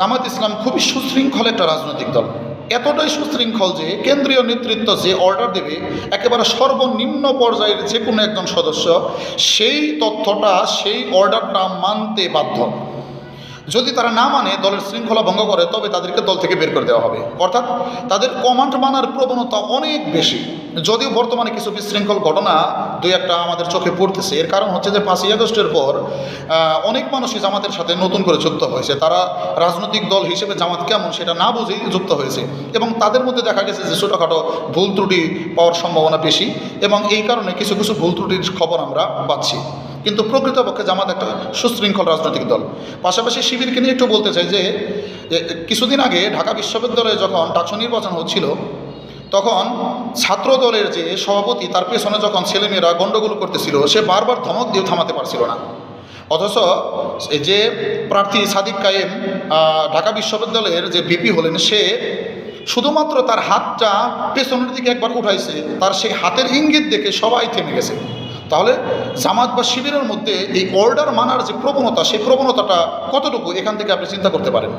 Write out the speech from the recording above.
জামাত ইসলাম খুবই সুশৃঙ্খল একটা রাজনৈতিক দল। এতটাই সুশৃঙ্খল যে কেন্দ্রীয় নেতৃত্ব যে অর্ডার দেবে, একেবারে সর্বনিম্ন পর্যায়ের যে কোনো একজন সদস্য, সেই তথ্যটা, সেই অর্ডারটা মানতে বাধ্য। যদি তারা না মানে দলের শৃঙ্খলা ভঙ্গ করে, তবে তাদেরকে দল থেকে বের করে দেওয়া হবে। অর্থাৎ তাদের কমান্ড মানার প্রবণতা অনেক বেশি। যদিও বর্তমানে কিছু বিশৃঙ্খল ঘটনা দুই একটা আমাদের চোখে পড়তেছে। এর কারণ হচ্ছে যে পাঁচই আগস্টের পর অনেক মানুষই জামাতের সাথে নতুন করে যুক্ত হয়েছে। তারা রাজনৈতিক দল হিসেবে জামাত কেমন সেটা না বুঝেই যুক্ত হয়েছে। এবং তাদের মধ্যে দেখা গেছে যে ছোটোখাটো ভুল ত্রুটি পাওয়ার সম্ভাবনা বেশি। এবং এই কারণে কিছু কিছু ভুল ত্রুটির খবর আমরা পাচ্ছি। কিন্তু প্রকৃতপক্ষে জামাত একটা সুশৃঙ্খল রাজনৈতিক দল। পাশাপাশি শিবিরকে নিয়ে একটু বলতে চাই যে কিছুদিন আগে ঢাকা বিশ্ববিদ্যালয়ে যখন ডাকসু নির্বাচন হচ্ছিল, তখন ছাত্র দলের যে সভাপতি, তার পেছনে যখন ছেলেমেয়েরা গণ্ডগোল করতেছিল, সে বারবার ধমক দিয়ে থামাতে পারছিল না। অথচ যে প্রার্থী সাদিক কায়েম ঢাকা বিশ্ববিদ্যালয়ের যে ভিপি হলেন, সে শুধুমাত্র তার হাতটা পেছনের দিকে একবার উঠাইছে, তার সেই হাতের ইঙ্গিত দেখে সবাই থেমে গেছে। তাহলে জামাত বা শিবিরের মধ্যে এই অর্ডার মানার যে প্রবণতা, সেই প্রবণতাটা কতটুকু? এখান থেকে আপনি চিন্তা করতে পারেন।